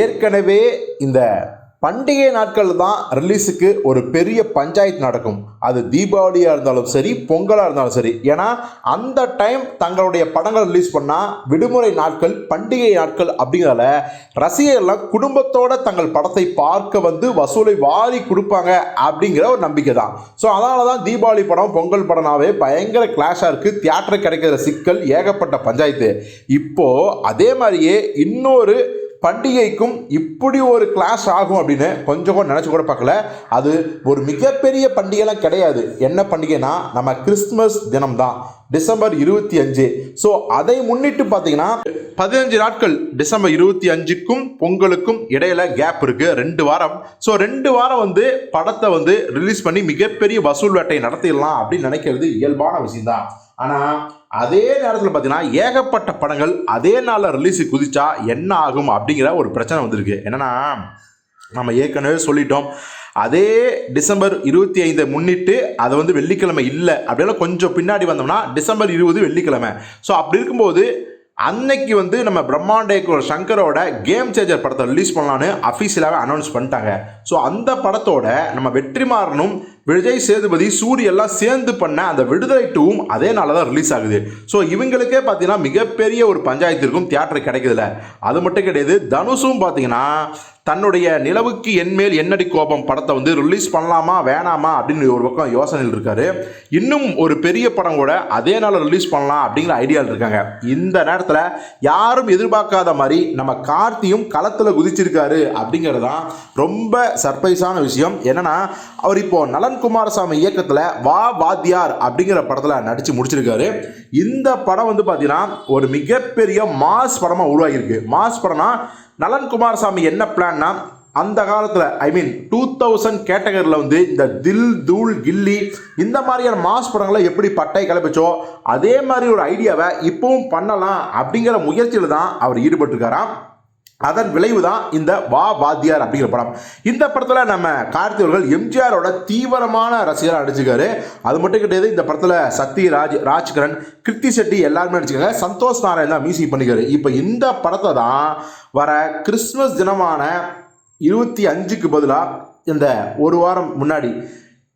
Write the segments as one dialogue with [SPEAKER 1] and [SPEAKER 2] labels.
[SPEAKER 1] ஏற்கனவே இந்த பண்டிகை நாட்கள் தான் ரிலீஸுக்கு ஒரு பெரிய பஞ்சாயத்து நடக்கும். அது தீபாவளியாக இருந்தாலும் சரி பொங்கலாக இருந்தாலும் சரி. ஏன்னா அந்த டைம் தங்களுடைய படங்கள் ரிலீஸ் பண்ணால் விடுமுறை நாட்கள் பண்டிகை நாட்கள் அப்படிங்கிறதால ரசிகர்கள்லாம் குடும்பத்தோட தங்கள் படத்தை பார்க்க வந்து வசூலை வாரி கொடுப்பாங்க அப்படிங்கிற ஒரு நம்பிக்கை தான். ஸோ அதனால தான் தீபாவளி படம் பொங்கல் படம்னாவே பயங்கர கிளாஷாக இருக்குது தியேட்டர் கிடைக்கிற சிக்கல் ஏகப்பட்ட பஞ்சாயத்து. இப்போது அதே மாதிரியே இன்னொரு பண்டிகைக்கும் இப்படி ஒரு கிளாஸ் ஆகும் அப்படின்னு கொஞ்சம் கூட நினச்சி கூட பார்க்கல. அது ஒரு மிகப்பெரிய பண்டிகைலாம் கிடையாது. என்ன பண்டிகைனா நம்ம கிறிஸ்துமஸ் தினம் தான் டிசம்பர் இருபத்தி அஞ்சு. ஸோ அதை முன்னிட்டு பார்த்தீங்கன்னா பதினஞ்சு நாட்கள் டிசம்பர் இருபத்தி அஞ்சுக்கும் பொங்கலுக்கும் இடையில கேப் இருக்கு. ரெண்டு வாரம். ஸோ ரெண்டு வாரம் வந்து படத்தை வந்து ரிலீஸ் பண்ணி மிகப்பெரிய வசூல் வேட்டை நடத்திடலாம் அப்படின்னு நினைக்கிறது இயல்பான விஷயம்தான். ஆனால் அதே நேரத்தில் பார்த்தீங்கன்னா ஏகப்பட்ட படங்கள் அதே நாளில் ரிலீஸு குதிச்சா என்ன ஆகும் அப்படிங்கிற ஒரு பிரச்சனை வந்திருக்கு. என்னன்னா நம்ம ஏற்கனவே சொல்லிட்டோம். அதே டிசம்பர் இருபத்தி ஐந்தை முன்னிட்டு அது வந்து வெள்ளிக்கிழமை இல்லை. அப்படியெல்லாம் கொஞ்சம் பின்னாடி வந்தோம்னா டிசம்பர் இருபது வெள்ளிக்கிழமை. ஸோ அப்படி இருக்கும்போது அன்னைக்கு வந்து நம்ம பிரம்மாண்டேக்குவர் சங்கரோட கேம் சேஞ்சர் படத்தை ரிலீஸ் பண்ணலான்னு அஃபீஷியலாகவே அனௌன்ஸ் பண்ணிட்டாங்க. ஸோ அந்த படத்தோட நம்ம வெற்றிமாறனும் விஜய் சேதுபதி சூரிய எல்லாம் சேர்ந்து பண்ண அந்த விடுதலை டூவும் அதே நாளில் தான் ரிலீஸ் ஆகுது. ஸோ இவங்களுக்கே பார்த்தீங்கன்னா மிகப்பெரிய ஒரு பஞ்சாயத்திற்கும் தியேட்டர் கிடைக்குதுல அது மட்டும் கிடையாது தனுஷும் பார்த்தீங்கன்னா தன்னுடைய நிலவுக்கு என்மேல் என்னடி கோபம் படத்தை வந்து ரிலீஸ் பண்ணலாமா வேணாமா அப்படின்னு ஒரு பக்கம் யோசனையில் இருக்காரு. இன்னும் ஒரு பெரிய படம் கூட அதே நாள் ரிலீஸ் பண்ணலாம் அப்படிங்கிற ஐடியாவில் இருக்காங்க. இந்த நேரத்தில் யாரும் எதிர்பார்க்காத மாதிரி நம்ம கார்த்தியும் களத்தில் குதிச்சிருக்காரு அப்படிங்கிறது தான் ரொம்ப சர்ப்ரைஸான விஷயம். என்னன்னா அவர் இப்போ நலன் குமாரசாமி இயக்கத்தில் வா வாத்தியார் அப்படிங்கிற படத்தில் நடித்து முடிச்சிருக்காரு. இந்த படம் வந்து பார்த்தீங்கன்னா ஒரு மிகப்பெரிய மாஸ் படமாக உருவாகியிருக்கு. மாஸ் படம்னா நலன் குமாரசாமி என்ன பிளான்னா அந்த காலத்தில் ஐ மீன் டூ தௌசண்ட் கேட்டகரியில் வந்து இந்த தில் தூள் கில்லி இந்த மாதிரியான மாஸ் படங்களை எப்படி பட்டை கிளப்பிச்சோ அதே மாதிரி ஒரு ஐடியாவை இப்பவும் பண்ணலாம் அப்படிங்கிற முயற்சியில் தான் அவர் ஈடுபட்டிருக்காராம். அதன் விளைவு தான் இந்த வா வாத்தியார் அப்படிங்கிற படம். இந்த படத்தில் நம்ம கார்த்தி அவர்கள் எம்ஜிஆரோட தீவிரமான ரசிகராக நடிச்சிருக்காரு. அது மட்டும் கிடையாது இந்த படத்தில் சத்ய ராஜ் ராஜ்கரன் கிருத்தி செட்டி எல்லாருமே நடிச்சிருக்காங்க. சந்தோஷ் நாராயண் தான் மியூசிக் பண்ணிக்காரு இப்போ இந்த படத்தை தான் வர கிறிஸ்மஸ் தினமான இருபத்தி அஞ்சுக்கு பதிலாக இந்த ஒரு வாரம் முன்னாடி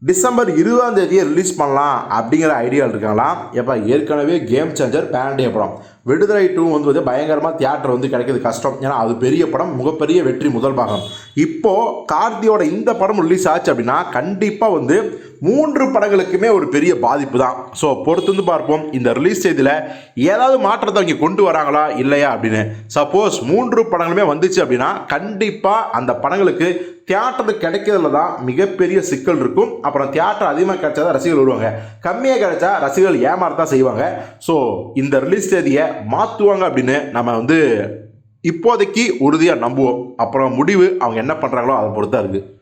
[SPEAKER 1] டிசம்பர் இருபதாம் தேதியை ரிலீஸ் பண்ணலாம் அப்படிங்கிற ஐடியாவில் இருக்காங்களாம். எப்போ ஏற்கனவே கேம் சேஞ்சர் பேண்டிய படம். விடுதலை டூ வந்து வந்து பயங்கரமாக தியேட்டர் வந்து கிடைக்கிறது கஷ்டம். ஏன்னா அது பெரிய படம் மிகப்பெரிய வெற்றி முதல் பாகம். இப்போது கார்த்தியோட இந்த படம் ரிலீஸ் ஆச்சு அப்படின்னா கண்டிப்பாக வந்து மூன்று படங்களுக்குமே ஒரு பெரிய பாதிப்பு தான். ஸோ பொறுத்து வந்து பார்ப்போம். இந்த ரிலீஸ் செய்தியில் ஏதாவது மாற்றத்தை அவங்க கொண்டு வராங்களா இல்லையா அப்படின்னு. சப்போஸ் மூன்று படங்களுமே வந்துச்சு அப்படின்னா கண்டிப்பாக அந்த படங்களுக்கு தியேட்டர் கிடைக்கிறதுல தான் மிகப்பெரிய சிக்கல் இருக்கும். அப்புறம் தியேட்டர் அதிகமாக கிடைச்சா தான் ரசிகர்கள் வருவாங்க. கம்மியாக கிடைச்சா ரசிகர்கள் ஏமாறத்தான் செய்வாங்க. ஸோ இந்த ரிலீஸ் தேதியை மாற்றுவாங்க அப்படின்னு நம்ம வந்து இப்போதைக்கு உறுதியாக நம்புவோம். அப்புறம் முடிவு அவங்க என்ன பண்ணுறாங்களோ அதை பொறுத்தா இருக்குது